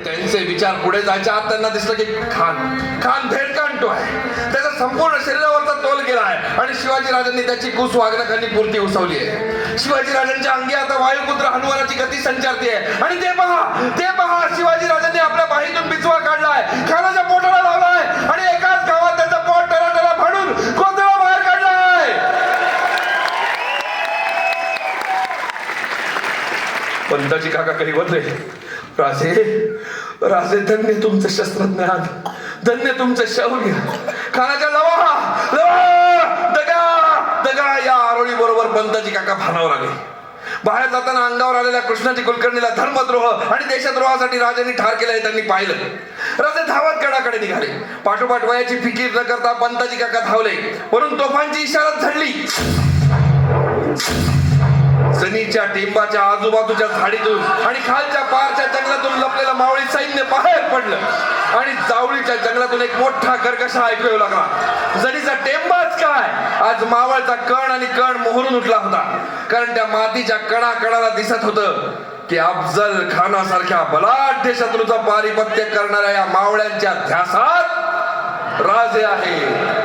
त्यांचे विचार पुढे जायच्या आत त्यांना दिसलं की खान खान भेट काढतो आहे. त्याचा संपूर्ण शरीरावरचा तोल गेला आहे. आणि शिवाजी राजांनी त्याची कुस वागणकांनी पूर्ती उसवली आहे. शिवाजी राजांच्या अंगी आता वायुपुत्र हनुमानाची गती संचारते आहे. आणि ते पहा ते पहा शिवाजी राजांनी आपल्या बाहीतून बिचवा काढलाय खानाच्या पोटाला लावलाय आणि एकाच गावात त्याचा पोट टराटरा फाडून कोंदळा बाहेर काढलाय पंताजी काका काही बदले राजे राजे धन्य तुमचं शस्त्रज्ञान धन्य तुमचं शौर्य. खानाच्या लवा लवा दगा दगा या आरोळी बरोबर पंताजी काका भानावर आले. बाहेर जाताना अंगावर आलेल्या कृष्णाची कुलकर्णीला धर्मद्रोह आणि देशद्रोहासाठी राजांनी ठार केलं हे त्यांनी पाहिलं. राजे धावत गडाकडे निघाले. पाठोपाठ वयाची फिकीर न करता पंताजी काका धावले. म्हणून तोफांची इशारा झडली. जनीच्या टिंबाच्या आजूबाजूच्या झाडीतून आणि खालच्या पारच्या जंगलातून लपलेलं मावळी सैन्य बाहेर पडलं. आणि जावळीच्या जंगलातून एक मोठा गर्गशा ऐकू येऊ लागला. जनीचा टेंबाच काय आज मावळचा कण आणि कण मोहरून उठला होता. कारण त्या मातीच्या कणा कणाला दिसत होतं की अफजल खानासारख्या बलाढ्य शत्रूचा पारिपत्य करणाऱ्या या मावळ्यांच्या ध्यासात राजे आहे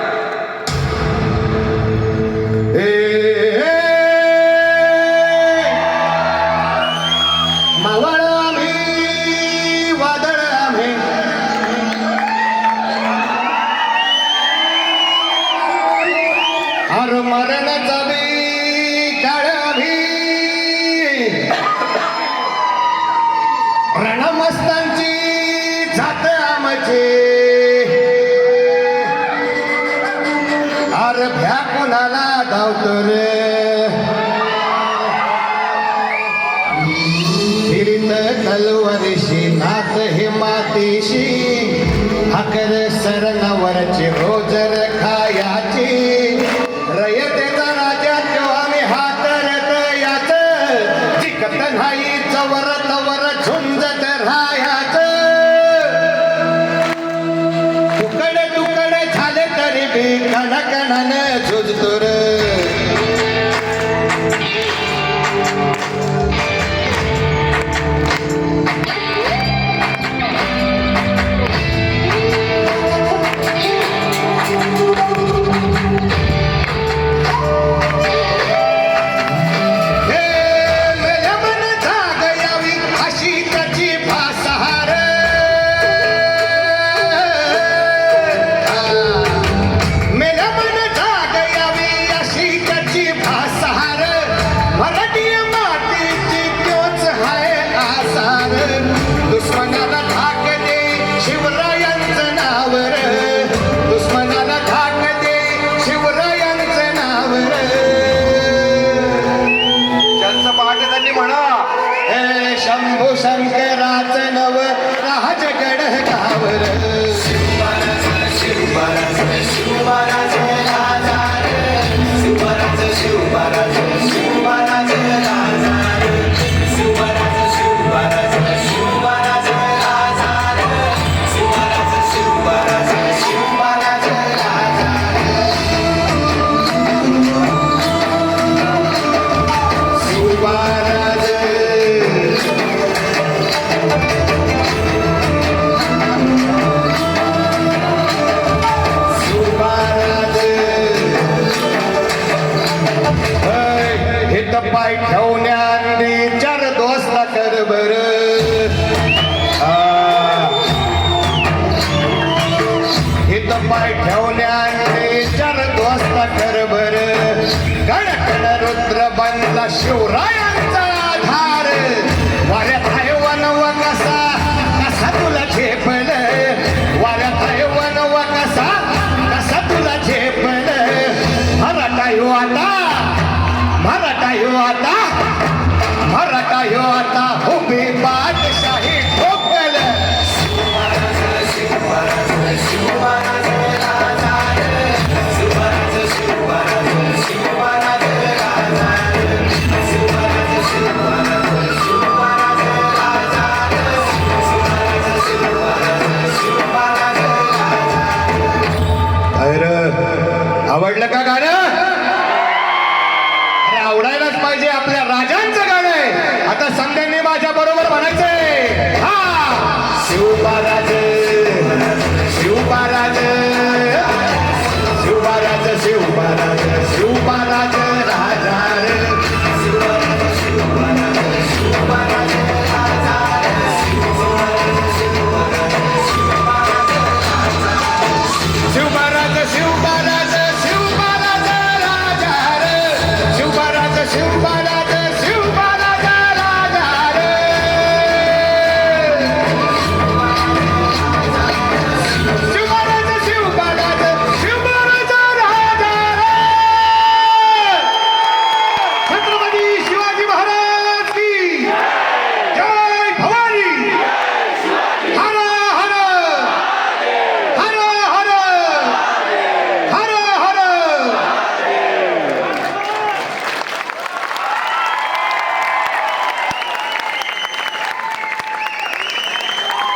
कोणाला धावतो रे नाथ हे मातीशी हकर सरणावरची रोजर खायाची रयतेचा राजा तो आम्ही हातरत याच जिकत नाही चवर तवर झुंजत राहायच. तुकड तुकड झाले तरी बी कणकणानं शंभू शंकराच पाय ठेवल्याने चार दोस्त घरभर गडकड रुद्र बनला शिवराय. गाणंच पाहिजे. आपल्या राजांचं गाणं आहे. आता संध्यांनी माझ्या बरोबर म्हणायचंय. हा! शिवबाराज शिवबाराज शिवबाराज शिवबाराज